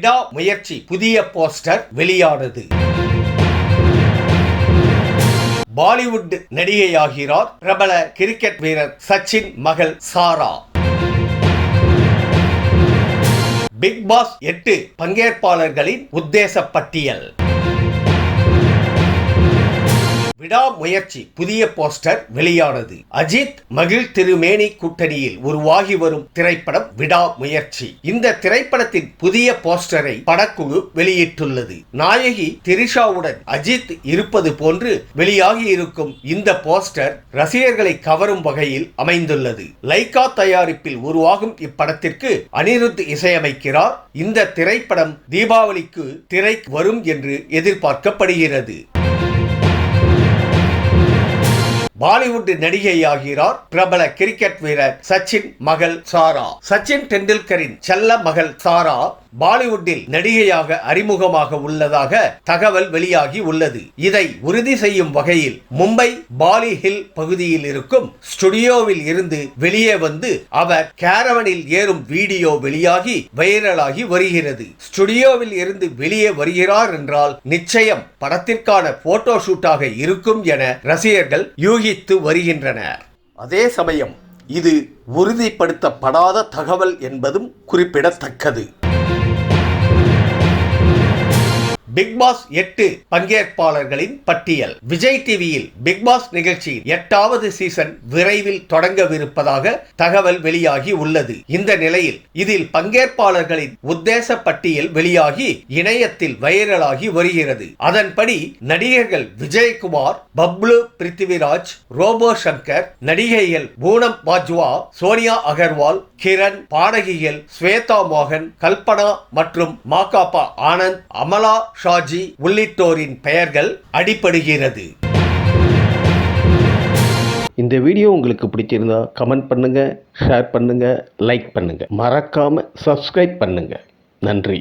விடா முயற்சி. புதிய போஸ்டர் வெளியானது. பாலிவுட் நடிகையாகிறார் பிரபல கிரிக்கெட் வீரர் சச்சின் மகள் சாரா. பிக் பாஸ் எட்டு பங்கேற்பாளர்களின் உத்தேச பட்டியல். விடாமுயற்சி புதிய போஸ்டர் வெளியானது. அஜித் மகிழ் திருமேனி கூட்டணியில் உருவாகி வரும் திரைப்படம் விடாமுயற்சி. இந்த திரைப்படத்தின் புதிய போஸ்டரை படக்குழு வெளியிட்டுள்ளது. நாயகி திரிஷாவுடன் அஜித் இருப்பது போன்று வெளியாகி இருக்கும் இந்த போஸ்டர் ரசிகர்களை கவரும் வகையில் அமைந்துள்ளது. லைகா தயாரிப்பில் உருவாகும் இப்படத்திற்கு அனிருத் இசையமைக்கிறார். இந்த திரைப்படம் தீபாவளிக்கு திரை வரும் என்று எதிர்பார்க்கப்படுகிறது. பாலிவுட் நடிகையாகிறார் பிரபல கிரிக்கெட் வீரர் சச்சின் மகள் சாரா. சச்சின் டெண்டுல்கரின் செல்ல மகள் சாரா பாலிவுட்டில் நடிகையாக அறிமுகமாக உள்ளதாக தகவல் வெளியாகி உள்ளது. இதை உறுதி செய்யும் வகையில் மும்பை பாலி ஹில் பகுதியில் இருக்கும் ஸ்டுடியோவில் இருந்து வெளியே வந்து அவர் கேரவனில் ஏறும் வீடியோ வெளியாகி வைரலாகி வருகிறது. ஸ்டுடியோவில் இருந்து வெளியே வருகிறார் என்றால் நிச்சயம் படத்திற்கான போட்டோ ஷூட்டாக இருக்கும் என ரசிகர்கள் யூகித்து வருகின்றனர். அதே சமயம் இது உறுதிப்படுத்தப்படாத தகவல் என்பதும் குறிப்பிடத்தக்கது. பிக் பாஸ் எட்டு பங்கேற்பாளர்களின் பட்டியல். விஜய் டிவியில் பிக் பாஸ் நிகழ்ச்சியின் எட்டாவது சீசன் விரைவில் தொடங்கவிருப்பதாக தகவல் வெளியாகி உள்ளது. இந்த நிலையில் இதில் பங்கேற்பாளர்களின் உத்தேச பட்டியல் வெளியாகி இணையத்தில் வைரலாகி வருகிறது. அதன்படி நடிகர்கள் விஜயகுமார் பப்ளு பிருத்திவிராஜ் ரோபோ சங்கர் நடிகைகள் பூனம் பாஜ்வா சோனியா அகர்வால் கிரண் பாடகிகள் ஸ்வேதா மோகன் கல்பனா மற்றும் மாகாபா ஆனந்த் அமலா ஷா ஷாஜி உள்ளிட்டோரின் பெயர்கள் அடிப்படுகிறது இந்த வீடியோ உங்களுக்கு பிடிச்சிருந்தா கமெண்ட் பண்ணுங்க ஷேர் பண்ணுங்க லைக் பண்ணுங்க. மறக்காம சப்ஸ்கிரைப் பண்ணுங்க. நன்றி.